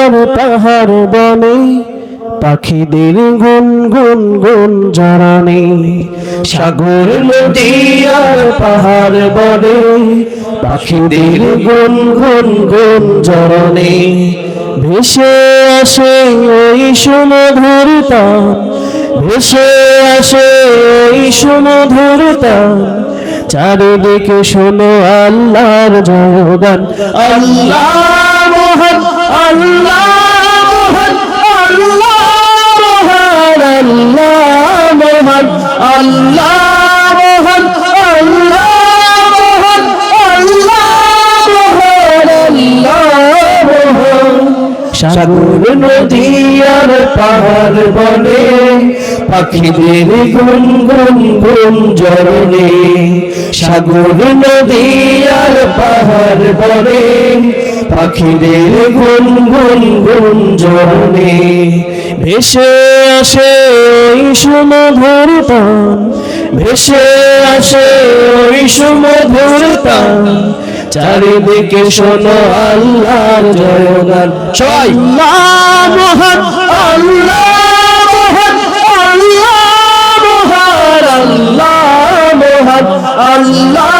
আর পাহাড় বনে, পাখিদের গুন গুন গুন জরানে সাগর নদী আর পাহাড় বনে, পাখিদের গুন গুন গুন জরনে ভেসে আসে ওই সুমধুর তান ভেসে আসে ওই সুমধুর তান চারিদিকে শোনো আল্লাহর জয়গান, আল্লাহ মহান আল্লাহ মহান আল্লাহ মহান আল্লাহ মহান আল্লাহ মহান আল্লাহ মহান আল্লাহ মহান আল্লাহ মহান সাগর নদী আর পাহাড় বনে পাখিদের গুন গুন গুন জরনে সাগর নদী আর পাহাড় বনে পাখিদের গুন গুন গুন জরনে ভেসে আসে ওই সুমধুর তান ভেসে আসে ওই সুমধুর তান চারিদিকে শোনো আল্লাহর জয়গান। সবাই। আল্লাহ আল্লাহ মহান আল্লাহ মহান আল্লাহ মহান, আল্লাহ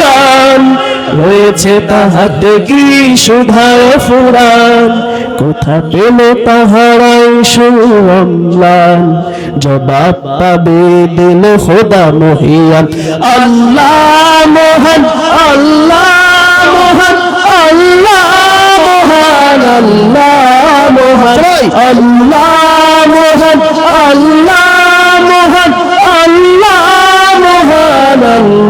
কোরআন রয়েছে তাহাতে দেখি সুধায় ফুরান। কোথা পেলে তাহারাই সুরমলান জবাব পাবে দিল খোদা মহিয়ান। আল্লাহ মোহন আল্লাহ মোহন আল্লাহ মোহন আল্লাহ মোহন আল্লাহ মোহন আল্লাহ মোহন আল্লাহ মোহন। আল্লাহ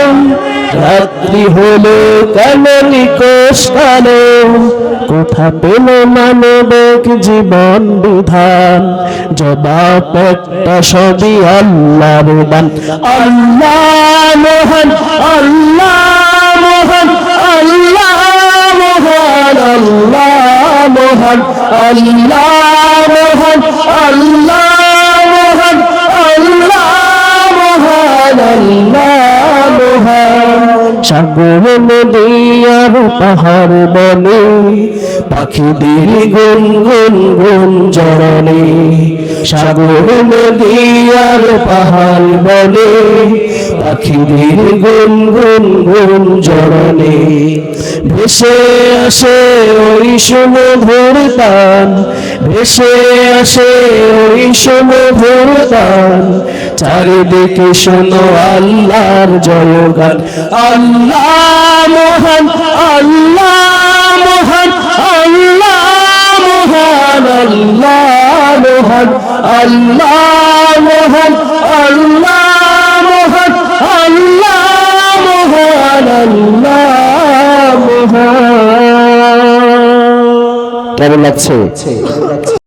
রাত্রি হলো কেন নিকোষ কোথা পেল মানবিক জীবন বিধান? জবাব একটা সবই আল্লাহর দান আল্লাহ মোহন আল্লাহ মোহন আল্লাহ মোহন আল্লাহ মোহন আল্লাহ মোহন, আল্লাহ সাগর নদী আর পাহাড় বনে, পাখিদের গুন গুন গুন জরণে সাগর নদী আর পাহাড় বনে, পাখিদের গুন গুন গুন জরনে ভেসে আসে ওই সুমধুর তান ভেসে আসে ওই সুমধুর তান চারিদিকে শোনো আল্লাহর জয়গান। আল্লাহ মোহন আল্লাহ মোহন আল্লাহ মোহন আল্লাহ মোহন আল্লাহ মোহন আল্লাহ মোহন আল্লাহ মোহন, আল্লাহ কেমন লাগছে?